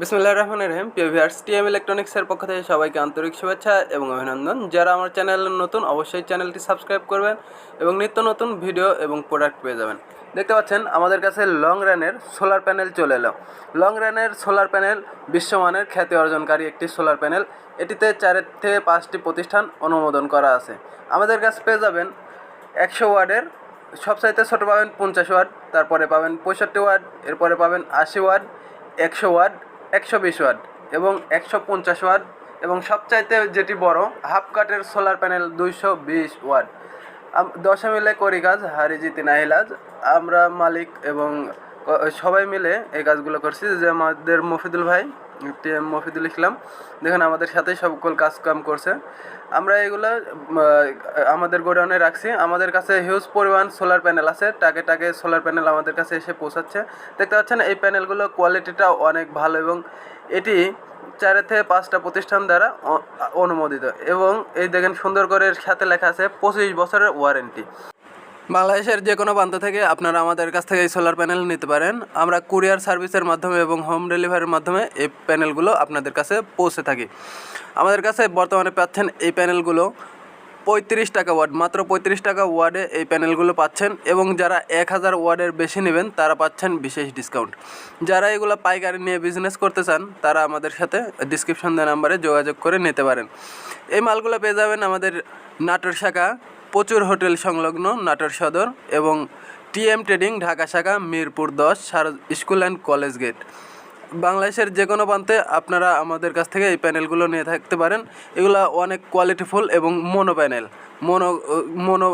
বিসমুল্লাহ রহমান রহিম। পিভিআর্স টিএম ইলেকট্রনিক্সের পক্ষ থেকে সবাইকে আন্তরিক শুভেচ্ছা এবং অভিনন্দন। যারা আমার চ্যানেল নতুন, অবশ্যই চ্যানেলটি সাবস্ক্রাইব করবেন এবং নিত্য নতুন ভিডিও এবং প্রোডাক্ট পেয়ে যাবেন। দেখতে পাচ্ছেন, আমাদের কাছে লং রানের সোলার প্যানেল চলে এলো। লং রানের সোলার প্যানেল বিশ্বমানের খ্যাতি অর্জনকারী একটি সোলার প্যানেল এটিতে চারের থেকে পাঁচটি প্রতিষ্ঠান অনুমোদন করা আছে। আমাদের কাছে পেয়ে যাবেন একশো ওয়ার্ডের সবচাইতে ছোটো পাবেন পঞ্চাশ ওয়ার্ড, তারপরে পাবেন পঁয়ষট্টি ওয়ার্ড, এরপরে পাবেন আশি ওয়ার্ড, একশো ওয়ার্ড একশো বিশ ওয়াট এবং একশো পঞ্চাশ ওয়াট এবং সবচাইতে যেটি বড়, হাফ কাটের সোলার প্যানেল দুইশো বিশ ওয়াট। দশে মিলে করি কাজ হারি জিতি নাহিলাজ। আমরা মালিক এবং সবাই মিলে এই কাজগুলো করছি। যে আমাদের মফিদুল ভাই, টি এম মফিদুল ইসলাম, দেখেন আমাদের সাথেই সকল কাজ কাম করছে। আমরা এগুলো আমাদের গোডাউনে রাখছি। আমাদের কাছে হিউজ পরিমাণ সোলার প্যানেল আছে। টাকে টাকে সোলার প্যানেল আমাদের কাছে এসে পৌঁছাচ্ছে। দেখতে পাচ্ছেন, এই প্যানেলগুলো কোয়ালিটিটা অনেক ভালো এবং এটি চারের থেকে পাঁচটা প্রতিষ্ঠান দ্বারা অনুমোদিত। এবং এই দেখেন সুন্দর করে সাথে লেখা আছে, পঁচিশ বছরের ওয়ারেন্টি বাংলাদেশের যে কোনো প্রান্ত থেকে আপনারা আমাদের কাছ থেকে এই সোলার প্যানেল নিতে পারেন। আমরা কুরিয়ার সার্ভিসের মাধ্যমে এবং হোম ডেলিভারির মাধ্যমে এই প্যানেলগুলো আপনাদের কাছে পৌঁছে থাকি। আমাদের কাছে বর্তমানে পাচ্ছেন এই প্যানেলগুলো পঁয়ত্রিশ টাকা ওয়ার্ড মাত্র পঁয়ত্রিশ টাকা ওয়ার্ডে এই প্যানেলগুলো পাচ্ছেন এবং যারা এক হাজার ওয়ার্ডের বেশি নেবেন, তারা পাচ্ছেন বিশেষ ডিসকাউন্ট যারা এগুলো পাইকারি নিয়ে বিজনেস করতে চান, তারা আমাদের সাথে ডিসক্রিপশন দেওয়া নাম্বারে যোগাযোগ করে নিতে পারেন। এই মালগুলো পেয়ে যাবেন আমাদের নাটোর শাখা প্রচুর হোটেল সংলগ্ন নাটোর সদর এবং টিএম ট্রেডিং ঢাকা শাখা মিরপুর দশ স্কুল অ্যান্ড কলেজ গেট। বাংলাদেশের যে কোনো প্রান্তে আপনারা আমাদের কাছ থেকে এই প্যানেলগুলো নিয়ে থাকতে পারেন। এগুলো অনেক কোয়ালিটিফুল এবং মনো প্যানেল মনো মনো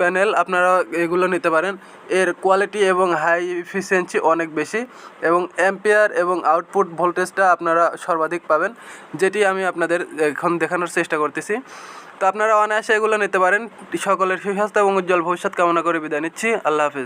প্যানেল আপনারা এগুলো নিতে পারেন। এর কোয়ালিটি এবং হাই এফিসিয়েন্সি অনেক বেশি এবং অ্যাম্পিয়ার এবং আউটপুট ভোল্টেজটা আপনারা সর্বাধিক পাবেন, যেটি আমি আপনাদের এখন দেখানোর চেষ্টা করতেছি। তো আপনারা অনায়াসে এগুলো নিতে পারেন। সকলের সুস্বাস্থ্য এবং উজ্জ্বল ভবিষ্যৎ কামনা করে বিদায় নিচ্ছি। আল্লাহ হাফিজ।